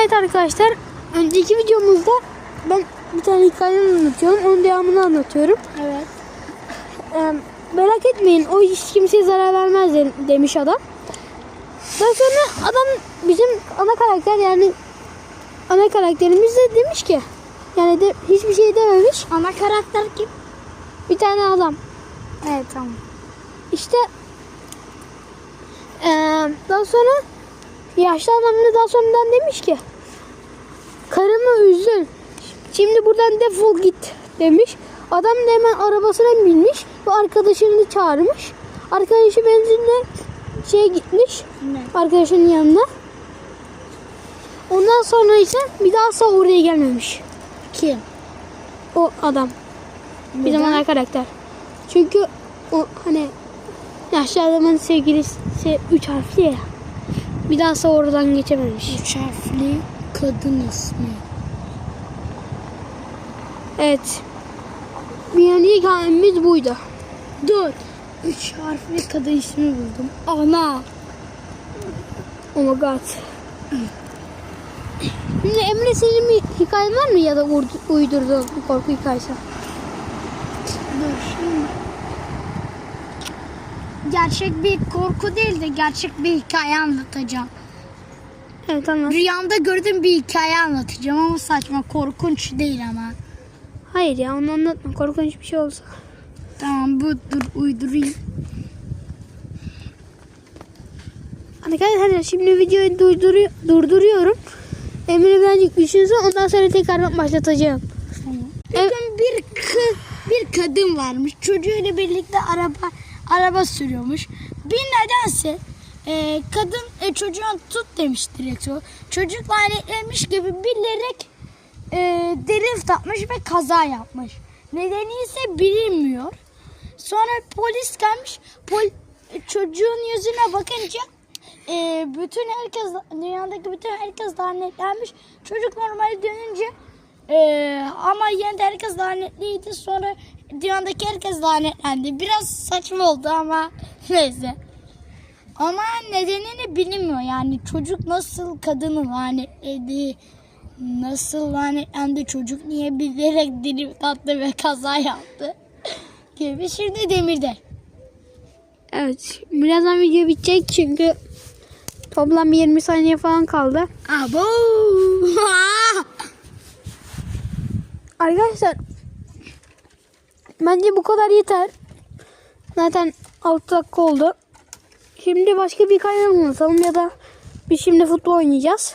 Evet arkadaşlar önceki videomuzda ben bir tane hikaye anlatıyorum. Onun devamını anlatıyorum. Evet. Ee, merak etmeyin o hiç kimseye zarar vermez de- demiş adam. Daha sonra adam bizim ana karakter yani ana karakterimiz de demiş ki yani de hiçbir şey dememiş. Ana karakter kim? Bir tane adam. Evet tamam. İşte eee, daha sonra yaşlı adam da daha sonradan demiş ki karımı üzdün. Şimdi buradan defol git demiş. Adam da hemen arabasına binmiş ve arkadaşını çağırmış. Arkadaşı benzinle şeye gitmiş. Ne? Arkadaşının yanına. Ondan sonra ise bir daha asla oraya gelmemiş. Kim? O adam. Bizim ana karakter. Çünkü o hani yaşlı adamın sevgilisi üç harfli ya. Bir daha asla oradan geçememiş. Üç harfli kadın ismi. Evet. Yani ilk halimiz buydu. Dur. Üç harfli kadın ismi buldum. Ana. Oh my god. Şimdi Emre senin bir hikayen var mı ya da uydu- uydurduğun bir korku hikayesi? Dur şimdi. Gerçek bir korku değil de gerçek bir hikaye anlatacağım. Evet tamam. Rüyamda gördüğüm bir hikaye anlatacağım ama saçma korkunç değil ama. Hayır ya onu anlatma. Korkunç bir şey olsa. Tamam bu dur uydurayım. Arkadaşlar şimdi videoyu durduruyor, durduruyorum. Emre birazcık düşünsün ondan sonra tekrardan başlatacağım. Evet. Bugün bir kı, bir kadın varmış. Çocuğuyla birlikte araba araba sürüyormuş. Bir nedense e, kadın e, çocuğun tut demiş direksiyon. Çocuk lanetlenmiş gibi bilerek e, drift atmış ve kaza yapmış. Nedeni ise bilinmiyor. Sonra polis gelmiş. Pol, e, çocuğun yüzüne bakınca e, bütün herkes dünyadaki bütün herkes lanetlenmiş. Çocuk normale dönünce e, ama yine de herkes lanetliydi. Sonra dünyadaki herkes lanetlendi. Biraz saçma oldu ama neyse. Ama nedenini bilinmiyor. Yani çocuk nasıl kadını lanetledi, nasıl lanetlendi, çocuk niye bilerek drift attı ve kaza yaptı gibi. Şimdi demirde. Evet. Birazdan video bitecek çünkü toplam 20 saniye falan kaldı. Abo! Arkadaşlar bence bu kadar yeter. Zaten 6 dakika oldu. Şimdi başka bir anlatalım ya da biz şimdi futbol oynayacağız.